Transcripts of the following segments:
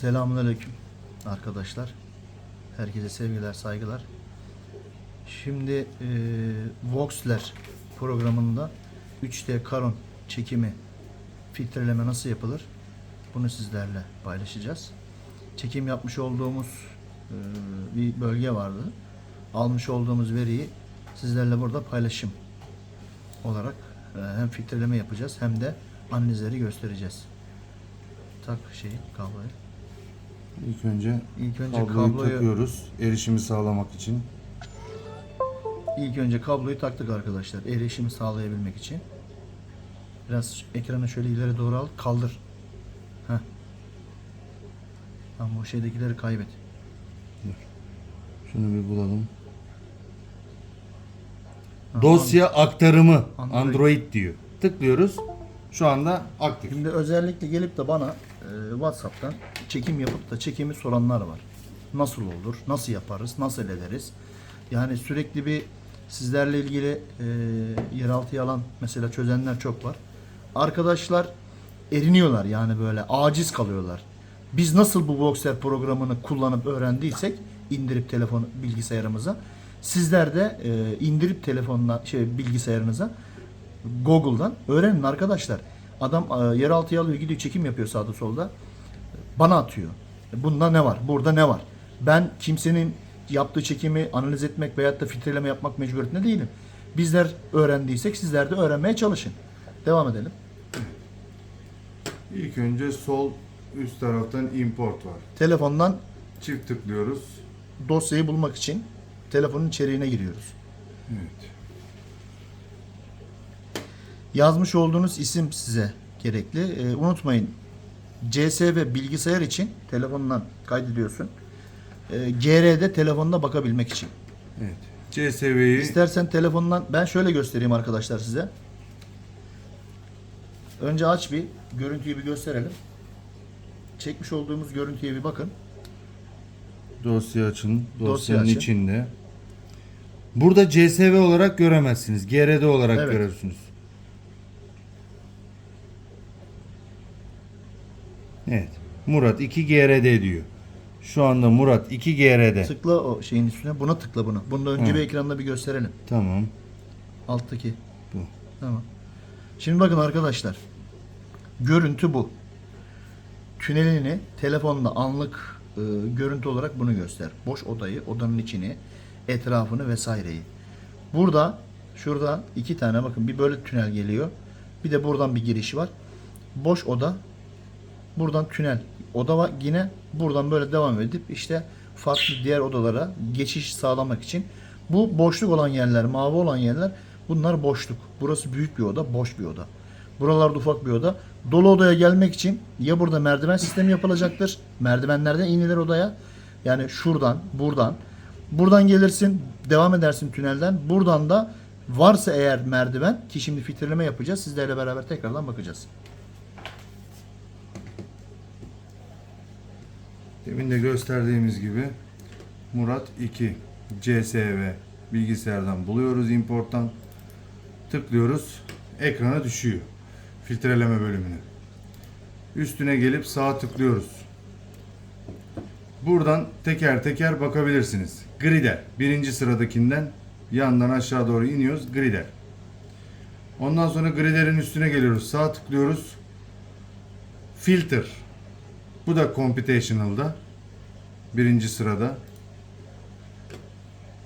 Selamünaleyküm arkadaşlar. Herkese sevgiler, saygılar. Şimdi e, Voxler programında 3D Caron çekimi, filtreleme nasıl yapılır? Bunu sizlerle paylaşacağız. Çekim yapmış olduğumuz e, bir bölge vardı. Almış olduğumuz veriyi sizlerle burada paylaşım olarak e, hem filtreleme yapacağız hem de analizleri göstereceğiz. Tak şeyi kabloyu. İlk önce İlk önce kabloyu, kabloyu takıyoruz erişimi sağlamak için. ilk önce kabloyu taktık arkadaşlar erişimi sağlayabilmek için. Biraz ekranı şöyle ileri doğru al, kaldır. Heh. Tamam o şeydekileri kaybet. Şunu bir bulalım. Ha, Dosya aktarımı Android. Android. diyor. Tıklıyoruz. Şu anda aktif. Şimdi özellikle gelip de bana WhatsApp'tan çekim yapıp da çekimi soranlar var. Nasıl olur? Nasıl yaparız? Nasıl ederiz? Yani sürekli bir sizlerle ilgili e, yeraltı yalan mesela çözenler çok var. Arkadaşlar eriniyorlar yani böyle aciz kalıyorlar. Biz nasıl bu Voxer programını kullanıp öğrendiysek indirip telefon bilgisayarımıza sizler de e, indirip telefonla şey bilgisayarınıza Google'dan öğrenin arkadaşlar. Adam e, yeraltıya alıyor gidiyor çekim yapıyor sağda solda. Bana atıyor. E, Bunda ne var? Burada ne var? Ben kimsenin yaptığı çekimi analiz etmek veyahut da filtreleme yapmak mecburiyetinde değilim. Bizler öğrendiysek sizler de öğrenmeye çalışın. Devam edelim. İlk önce sol üst taraftan import var. Telefondan Çift tıklıyoruz. dosyayı bulmak için telefonun içeriğine giriyoruz. Evet. Yazmış olduğunuz isim size gerekli. E, unutmayın CSV bilgisayar için telefondan kaydediyorsun. E, GR'de telefonda bakabilmek için. Evet. CSV'yi İstersen telefondan ben şöyle göstereyim arkadaşlar size. Önce aç bir görüntüyü bir gösterelim. Çekmiş olduğumuz görüntüye bir bakın. dosya açın. Dosya Dosyanın açın. içinde. Burada CSV olarak göremezsiniz. GRD olarak Evet. görürsünüz. Evet. Murat 2 GRD diyor. Şu anda Murat 2 GRD. Tıkla o şeyin üstüne. Buna tıkla bunu. Bunu da önce Hı. bir ekranda bir gösterelim. Tamam. Alttaki. Bu. Tamam. Şimdi bakın arkadaşlar. Görüntü bu. Tünelini telefonla anlık e, görüntü olarak bunu göster. Boş odayı, odanın içini, etrafını vesaireyi. Burada şurada iki tane bakın bir böyle tünel geliyor. Bir de buradan bir giriş var. Boş oda. Buradan tünel. Oda yine buradan böyle devam edip işte farklı diğer odalara geçiş sağlamak için bu boşluk olan yerler, mavi olan yerler bunlar boşluk. Burası büyük bir oda, boş bir oda. Buralarda ufak bir oda. Dolu odaya gelmek için ya burada merdiven sistemi yapılacaktır. Merdivenlerden inilir odaya. Yani şuradan, buradan. Buradan gelirsin, devam edersin tünelden. Buradan da varsa eğer merdiven ki şimdi filtreleme yapacağız. Sizlerle beraber tekrardan bakacağız. Demin de gösterdiğimiz gibi Murat 2 CSV bilgisayardan buluyoruz importtan. Tıklıyoruz. Ekrana düşüyor. Filtreleme bölümüne. Üstüne gelip sağ tıklıyoruz. Buradan teker teker bakabilirsiniz. Grider. Birinci sıradakinden yandan aşağı doğru iniyoruz. Grider. Ondan sonra griderin üstüne geliyoruz. Sağ tıklıyoruz. Filter. Bu da Computational'da. Birinci sırada.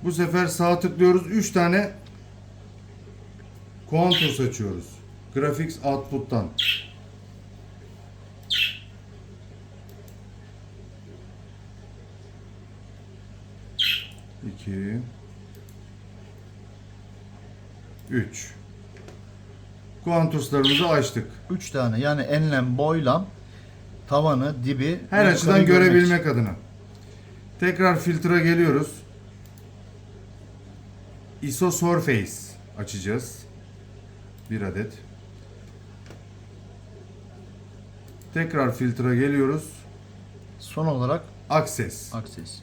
Bu sefer sağ tıklıyoruz. 3 tane Contours açıyoruz. Graphics Output'tan. İki. Üç. Contours'larımızı açtık. 3 tane yani enlem, boylam, tavanı, dibi Her açıdan görebilmek için. adına. Tekrar filtre geliyoruz. ISO Surface açacağız. Bir adet. Tekrar filtre geliyoruz. Son olarak Access. akses.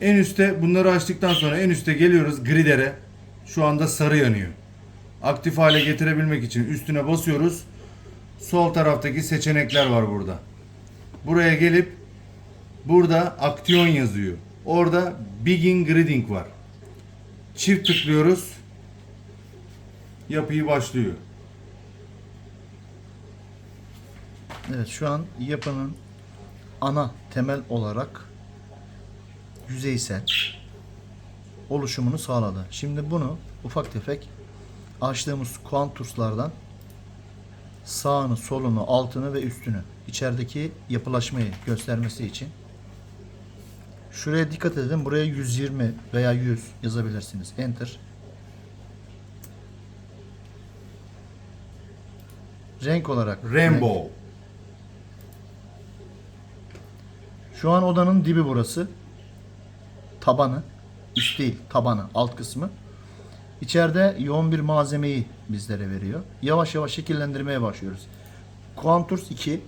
En üste bunları açtıktan sonra en üste geliyoruz grider'e. Şu anda sarı yanıyor. Aktif hale getirebilmek için üstüne basıyoruz. Sol taraftaki seçenekler var burada. Buraya gelip burada aksiyon yazıyor. Orada Begin Grading var. Çift tıklıyoruz. Yapıyı başlıyor. Evet şu an yapının ana temel olarak yüzeysel oluşumunu sağladı. Şimdi bunu ufak tefek açtığımız kuantuslardan sağını, solunu, altını ve üstünü içerideki yapılaşmayı göstermesi için şuraya dikkat edin. Buraya 120 veya 100 yazabilirsiniz. Enter. Renk olarak Rainbow. Şu an odanın dibi burası. Tabanı. Üst değil, tabanı, alt kısmı. İçeride yoğun bir malzemeyi bizlere veriyor. Yavaş yavaş şekillendirmeye başlıyoruz. Contours 2.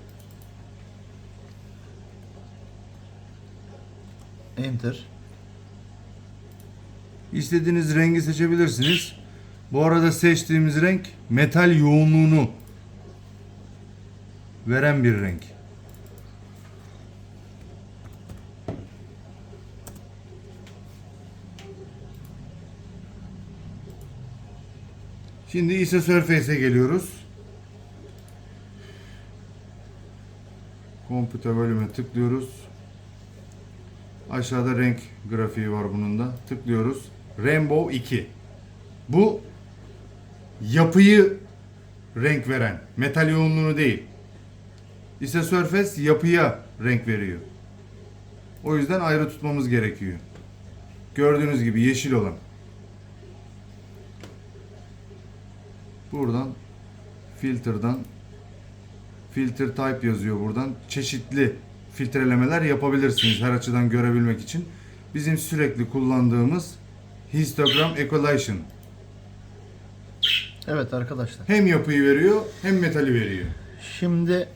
Enter. İstediğiniz rengi seçebilirsiniz. Bu arada seçtiğimiz renk metal yoğunluğunu veren bir renk. Şimdi ise Surface'e geliyoruz. Computer bölüme tıklıyoruz. Aşağıda renk grafiği var bunun da. Tıklıyoruz. Rainbow 2. Bu yapıyı renk veren. Metal yoğunluğunu değil. İse Surface yapıya renk veriyor. O yüzden ayrı tutmamız gerekiyor. Gördüğünüz gibi yeşil olan. Buradan filter'dan filter type yazıyor buradan. Çeşitli filtrelemeler yapabilirsiniz her açıdan görebilmek için. Bizim sürekli kullandığımız histogram equalization. Evet arkadaşlar. Hem yapıyı veriyor hem metali veriyor. Şimdi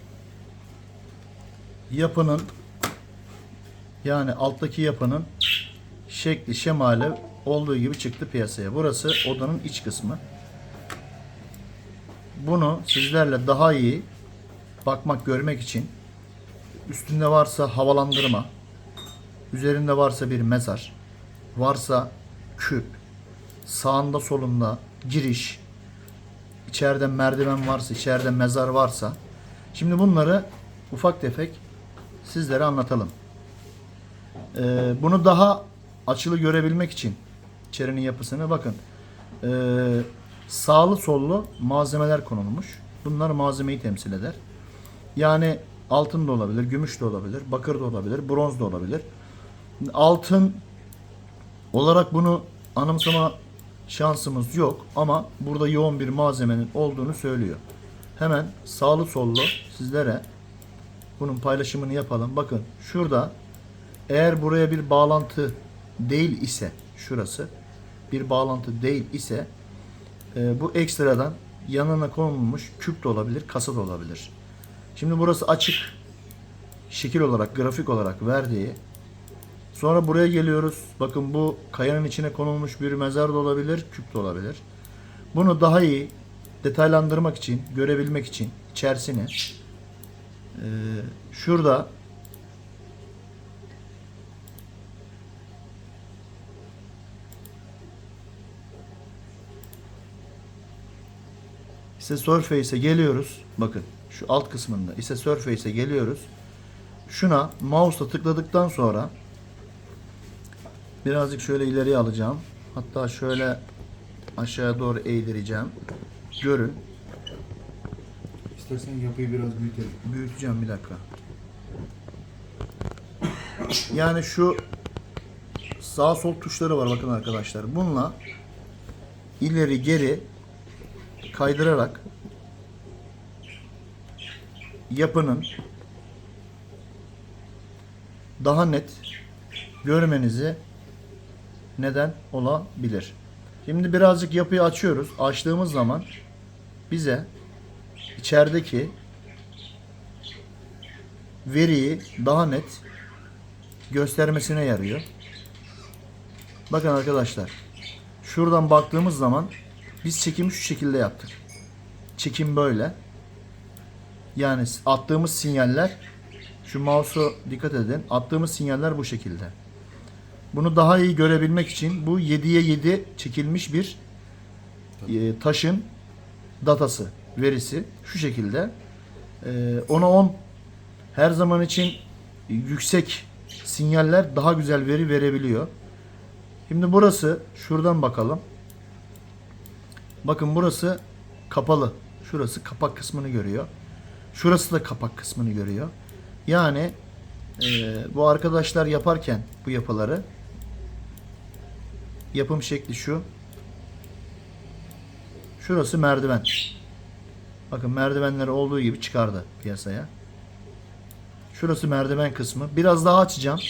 yapının yani alttaki yapının şekli şemali olduğu gibi çıktı piyasaya. Burası odanın iç kısmı. Bunu sizlerle daha iyi bakmak, görmek için üstünde varsa havalandırma, üzerinde varsa bir mezar, varsa küp, sağında solunda giriş, içeride merdiven varsa, içeride mezar varsa şimdi bunları ufak tefek sizlere anlatalım. Ee, bunu daha açılı görebilmek için içerinin yapısını bakın. Ee, sağlı sollu malzemeler konulmuş. Bunlar malzemeyi temsil eder. Yani altın da olabilir, gümüş de olabilir, bakır da olabilir, bronz da olabilir. Altın olarak bunu anımsama şansımız yok ama burada yoğun bir malzemenin olduğunu söylüyor. Hemen sağlı sollu sizlere bunun paylaşımını yapalım. Bakın şurada eğer buraya bir bağlantı değil ise şurası bir bağlantı değil ise e, bu ekstradan yanına konulmuş küp de olabilir, kasa da olabilir. Şimdi burası açık şekil olarak, grafik olarak verdiği Sonra buraya geliyoruz. Bakın bu kayanın içine konulmuş bir mezar da olabilir, küp de olabilir. Bunu daha iyi detaylandırmak için, görebilmek için içerisini eee, şurada ise Surface'e geliyoruz. Bakın şu alt kısmında ise Surface'e geliyoruz. Şuna mouse'la tıkladıktan sonra Birazcık şöyle ileriye alacağım. Hatta şöyle aşağıya doğru eğdireceğim. Görün. İstersen yapıyı biraz büyütelim. Büyüteceğim bir dakika. Yani şu sağ sol tuşları var bakın arkadaşlar. Bununla ileri geri kaydırarak yapının daha net görmenizi neden olabilir. Şimdi birazcık yapıyı açıyoruz. Açtığımız zaman bize içerideki veriyi daha net göstermesine yarıyor. Bakın arkadaşlar. Şuradan baktığımız zaman biz çekimi şu şekilde yaptık. Çekim böyle. Yani attığımız sinyaller şu mouse'u dikkat edin. Attığımız sinyaller bu şekilde. Bunu daha iyi görebilmek için bu 7'ye 7 çekilmiş bir e, taşın datası, verisi şu şekilde. E, ona 10 her zaman için yüksek sinyaller daha güzel veri verebiliyor. Şimdi burası şuradan bakalım. Bakın burası kapalı. Şurası kapak kısmını görüyor. Şurası da kapak kısmını görüyor. Yani e, bu arkadaşlar yaparken bu yapıları yapım şekli şu. Şurası merdiven. Bakın merdivenleri olduğu gibi çıkardı piyasaya. Şurası merdiven kısmı. Biraz daha açacağım.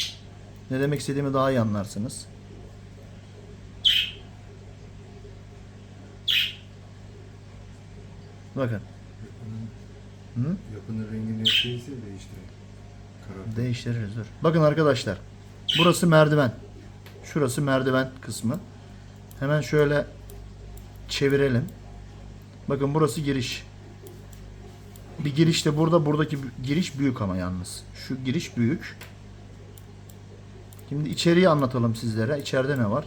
Ne demek istediğimi daha iyi anlarsınız. Bakın. Hı? Yapının rengini değilse değiştirelim. Karar. Değiştiririz dur. Bakın arkadaşlar. Burası merdiven. Şurası merdiven kısmı. Hemen şöyle çevirelim. Bakın burası giriş. Bir giriş de burada. Buradaki giriş büyük ama yalnız. Şu giriş büyük. Şimdi içeriği anlatalım sizlere. İçeride ne var?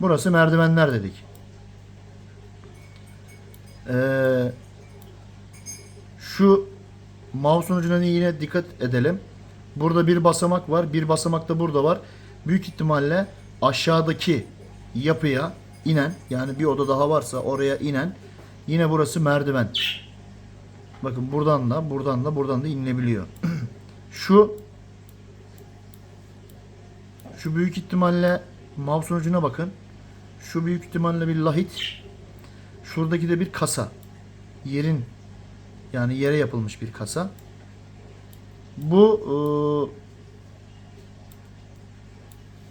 Burası merdivenler dedik. Ee, şu mouse'un ucuna yine dikkat edelim. Burada bir basamak var. Bir basamak da burada var. Büyük ihtimalle aşağıdaki yapıya inen yani bir oda daha varsa oraya inen yine burası merdiven. Bakın buradan da buradan da buradan da inilebiliyor. şu şu büyük ihtimalle mouse'un ucuna bakın. Şu büyük ihtimalle bir lahit. Şuradaki de bir kasa. Yerin yani yere yapılmış bir kasa. Bu ıı,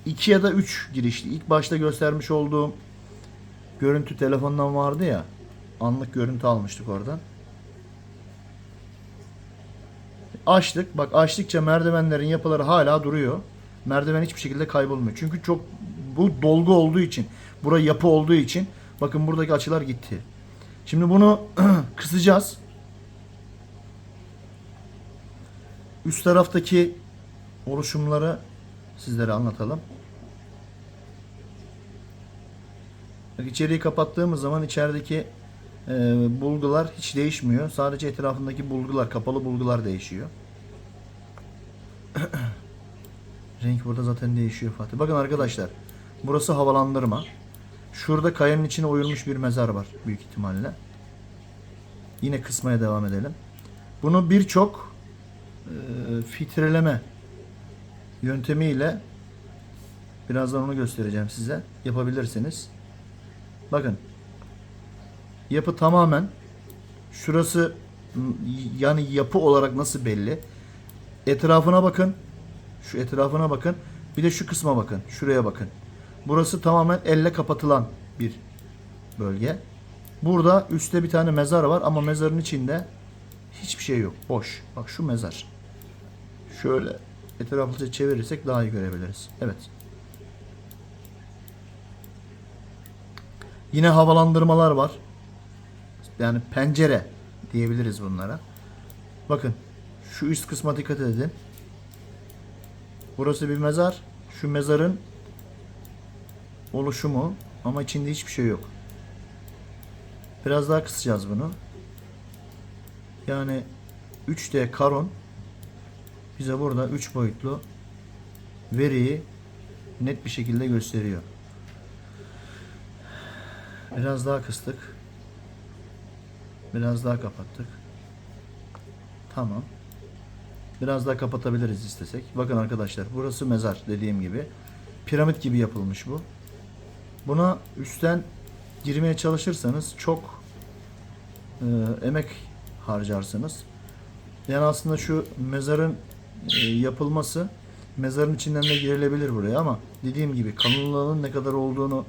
iki ya da üç girişli. İlk başta göstermiş olduğum görüntü telefondan vardı ya. Anlık görüntü almıştık oradan. Açtık. Bak açtıkça merdivenlerin yapıları hala duruyor. Merdiven hiçbir şekilde kaybolmuyor. Çünkü çok bu dolgu olduğu için, bura yapı olduğu için bakın buradaki açılar gitti. Şimdi bunu kısacağız. Üst taraftaki oluşumları sizlere anlatalım. Bak içeriği kapattığımız zaman içerideki e, bulgular hiç değişmiyor. Sadece etrafındaki bulgular, kapalı bulgular değişiyor. Renk burada zaten değişiyor Fatih. Bakın arkadaşlar. Burası havalandırma. Şurada kayanın içine oyulmuş bir mezar var büyük ihtimalle. Yine kısmaya devam edelim. Bunu birçok e, filtreleme yöntemiyle birazdan onu göstereceğim size. Yapabilirsiniz. Bakın. Yapı tamamen şurası yani yapı olarak nasıl belli? Etrafına bakın. Şu etrafına bakın. Bir de şu kısma bakın. Şuraya bakın. Burası tamamen elle kapatılan bir bölge. Burada üstte bir tane mezar var ama mezarın içinde hiçbir şey yok. Boş. Bak şu mezar. Şöyle etraflıca çevirirsek daha iyi görebiliriz. Evet. Yine havalandırmalar var. Yani pencere diyebiliriz bunlara. Bakın şu üst kısma dikkat edin. Burası bir mezar. Şu mezarın oluşumu ama içinde hiçbir şey yok. Biraz daha kısacağız bunu. Yani 3D karon bize burada 3 boyutlu veriyi net bir şekilde gösteriyor. Biraz daha kıstık. Biraz daha kapattık. Tamam. Biraz daha kapatabiliriz istesek. Bakın arkadaşlar burası mezar dediğim gibi. Piramit gibi yapılmış bu. Buna üstten girmeye çalışırsanız çok e, emek harcarsınız. Yani aslında şu mezarın e, yapılması mezarın içinden de girilebilir buraya ama dediğim gibi kalınlığının ne kadar olduğunu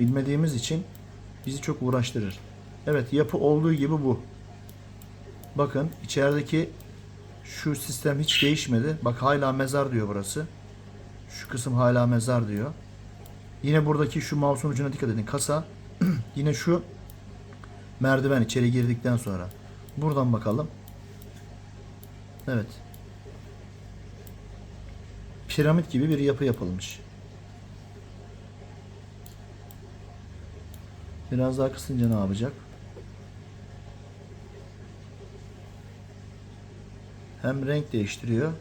bilmediğimiz için bizi çok uğraştırır. Evet yapı olduğu gibi bu. Bakın içerideki şu sistem hiç değişmedi. Bak hala mezar diyor burası. Şu kısım hala mezar diyor. Yine buradaki şu mouse'un ucuna dikkat edin. Kasa. Yine şu merdiven içeri girdikten sonra. Buradan bakalım. Evet. Piramit gibi bir yapı yapılmış. Biraz daha kısınca ne yapacak? Hem renk değiştiriyor.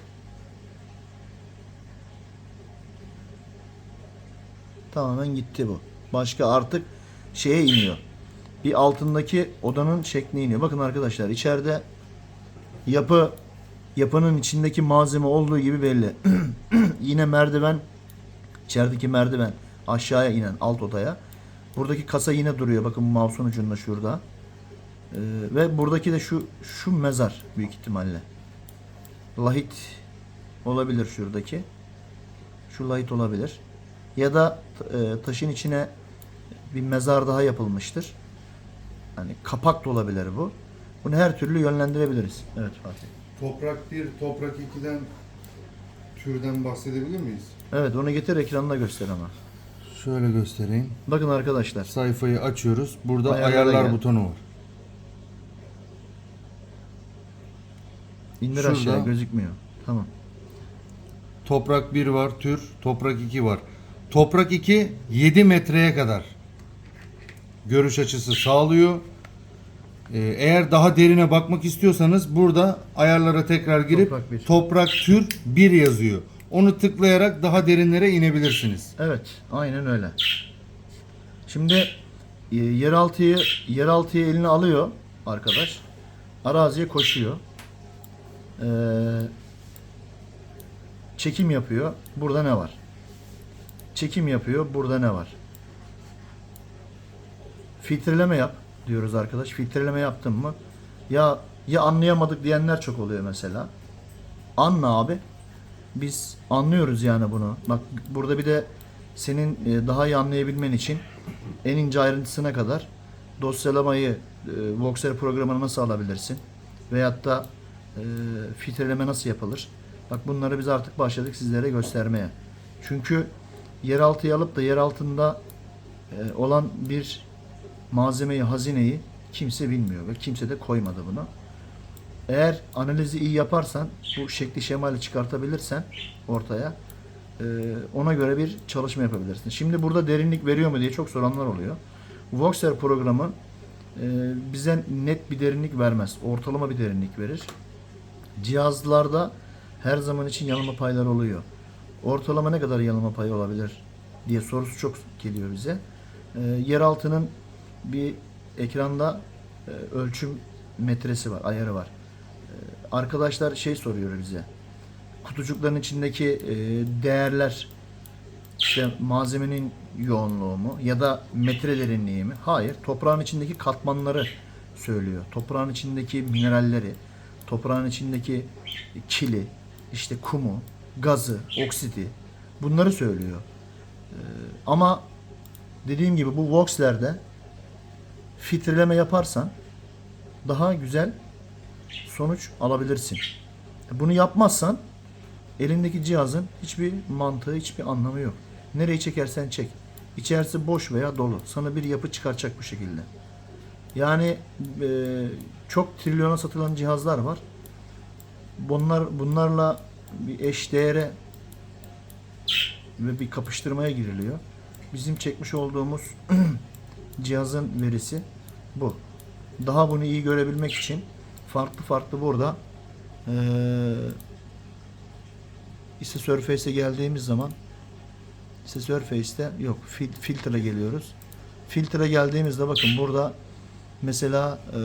Tamamen gitti bu. Başka artık şeye iniyor. Bir altındaki odanın şekline iniyor. Bakın arkadaşlar içeride yapı yapının içindeki malzeme olduğu gibi belli. Yine merdiven içerideki merdiven aşağıya inen alt odaya. Buradaki kasa yine duruyor. Bakın mouse'un ucunda şurada. Ee, ve buradaki de şu şu mezar büyük ihtimalle. Lahit olabilir şuradaki. Şu lahit olabilir. Ya da e, taşın içine bir mezar daha yapılmıştır. Hani kapak da olabilir bu. Bunu her türlü yönlendirebiliriz. Evet Fatih. Toprak 1, toprak 2'den türden bahsedebilir miyiz? Evet onu getir ekranına göster ama. Şöyle göstereyim. Bakın arkadaşlar. Sayfayı açıyoruz. Burada Ayarlara ayarlar gel. butonu var. İndir Şurada. aşağıya gözükmüyor. Tamam. Toprak 1 var tür, toprak 2 var. Toprak 2 7 metreye kadar görüş açısı sağlıyor. Ee, eğer daha derine bakmak istiyorsanız burada ayarlara tekrar girip Toprak bir. toprak tür 1 yazıyor. Onu tıklayarak daha derinlere inebilirsiniz. Evet, aynen öyle. Şimdi e, yeraltıyı yeraltıyı eline alıyor arkadaş. Araziye koşuyor. Ee, çekim yapıyor. Burada ne var? Çekim yapıyor. Burada ne var? Filtreleme yap diyoruz arkadaş. Filtreleme yaptın mı? Ya ya anlayamadık diyenler çok oluyor mesela. Anla abi. Biz anlıyoruz yani bunu. Bak burada bir de senin e, daha iyi anlayabilmen için en ince ayrıntısına kadar dosyalamayı e, Voxer programına nasıl alabilirsin? Veyahut da e, filtreleme nasıl yapılır? Bak bunları biz artık başladık sizlere göstermeye. Çünkü yeraltıyı alıp da yer altında e, olan bir malzemeyi, hazineyi kimse bilmiyor ve kimse de koymadı bunu. Eğer analizi iyi yaparsan, bu şekli şemali çıkartabilirsen ortaya e, ona göre bir çalışma yapabilirsin. Şimdi burada derinlik veriyor mu diye çok soranlar oluyor. Voxer programı e, bize net bir derinlik vermez. Ortalama bir derinlik verir. Cihazlarda her zaman için yanılma payları oluyor. Ortalama ne kadar yanılma payı olabilir diye sorusu çok geliyor bize. E, yeraltının bir ekranda e, ölçüm metresi var, ayarı var. E, arkadaşlar şey soruyor bize. Kutucukların içindeki e, değerler işte malzemenin yoğunluğu mu ya da metre derinliği mi? Hayır. Toprağın içindeki katmanları söylüyor. Toprağın içindeki mineralleri, toprağın içindeki kili, işte kumu, gazı, oksiti bunları söylüyor. Ee, ama dediğim gibi bu Vox'lerde filtreleme yaparsan daha güzel sonuç alabilirsin. Bunu yapmazsan elindeki cihazın hiçbir mantığı, hiçbir anlamı yok. Nereyi çekersen çek. İçerisi boş veya dolu. Sana bir yapı çıkaracak bu şekilde. Yani e, çok trilyona satılan cihazlar var. Bunlar bunlarla bir eş değere ve bir kapıştırmaya giriliyor. Bizim çekmiş olduğumuz cihazın verisi bu. Daha bunu iyi görebilmek için farklı farklı burada eee ise Surface'e geldiğimiz zaman ise Surface'te yok fil, filtre geliyoruz. Filtre geldiğimizde bakın burada mesela eee,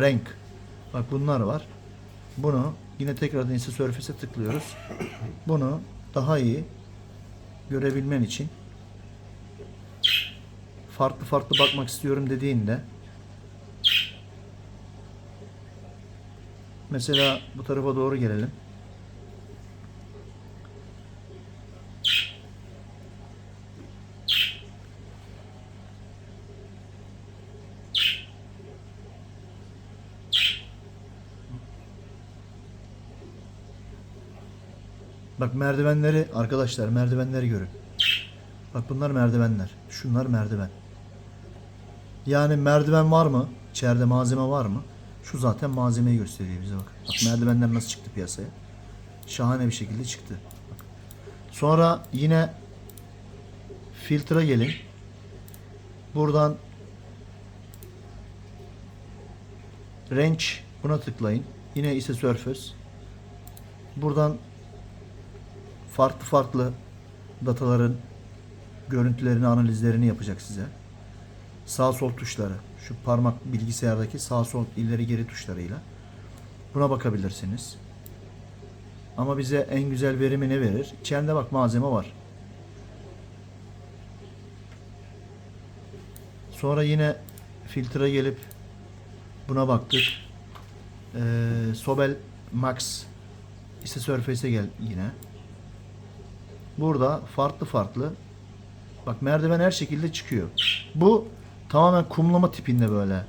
renk bak bunlar var. Bunu yine tekrardan ise Surface'e tıklıyoruz. Bunu daha iyi görebilmen için farklı farklı bakmak istiyorum dediğinde mesela bu tarafa doğru gelelim. Bak merdivenleri arkadaşlar merdivenleri görün. Bak bunlar merdivenler. Şunlar merdiven. Yani merdiven var mı? İçeride malzeme var mı? Şu zaten malzemeyi gösteriyor bize bak. Bak merdivenler nasıl çıktı piyasaya. Şahane bir şekilde çıktı. Bak. Sonra yine filtre gelin. Buradan range buna tıklayın. Yine ise surface. Buradan farklı farklı dataların görüntülerini, analizlerini yapacak size. Sağ sol tuşları, şu parmak bilgisayardaki sağ sol ileri geri tuşlarıyla buna bakabilirsiniz. Ama bize en güzel verimi ne verir? İçeride bak malzeme var. Sonra yine filtre gelip buna baktık. Ee, Sobel Max ise Surface'e gel yine. Burada farklı farklı bak merdiven her şekilde çıkıyor. Bu tamamen kumlama tipinde böyle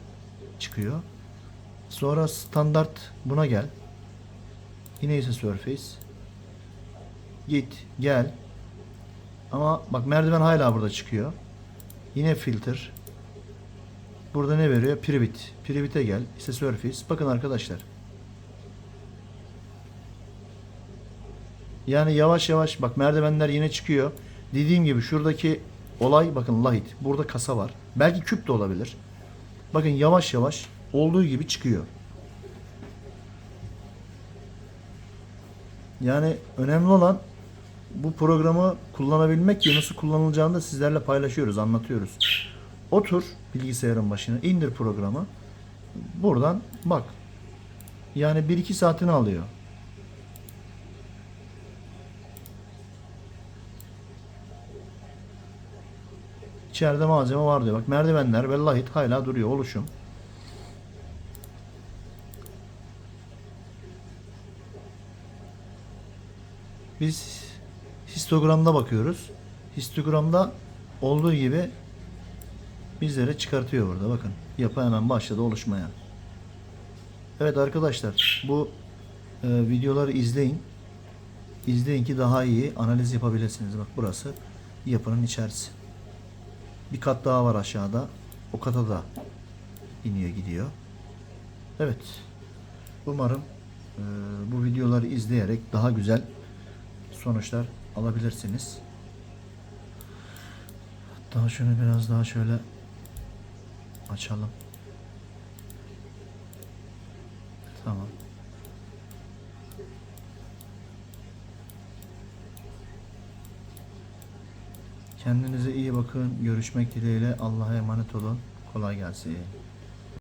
çıkıyor. Sonra standart buna gel. Yine ise Surface. Git, gel. Ama bak merdiven hala burada çıkıyor. Yine filter. Burada ne veriyor? Private. Private'e gel. İşte Surface. Bakın arkadaşlar. Yani yavaş yavaş bak merdivenler yine çıkıyor. Dediğim gibi şuradaki olay bakın light. Burada kasa var. Belki küp de olabilir. Bakın yavaş yavaş olduğu gibi çıkıyor. Yani önemli olan bu programı kullanabilmek ki nasıl kullanılacağını da sizlerle paylaşıyoruz, anlatıyoruz. Otur bilgisayarın başına, indir programı. Buradan bak. Yani 1-2 saatini alıyor. İçeride malzeme var diyor. Bak merdivenler ve light hala duruyor. Oluşum. Biz histogramda bakıyoruz. Histogramda olduğu gibi bizlere çıkartıyor burada. Bakın yapı hemen başladı oluşmaya. Evet arkadaşlar bu e, videoları izleyin. İzleyin ki daha iyi analiz yapabilirsiniz. Bak burası yapının içerisi. Bir kat daha var aşağıda. O kata da iniyor gidiyor. Evet. Umarım e, bu videoları izleyerek daha güzel sonuçlar alabilirsiniz. Daha şunu biraz daha şöyle açalım. Tamam. Kendinize iyi bakın. Görüşmek dileğiyle. Allah'a emanet olun. Kolay gelsin.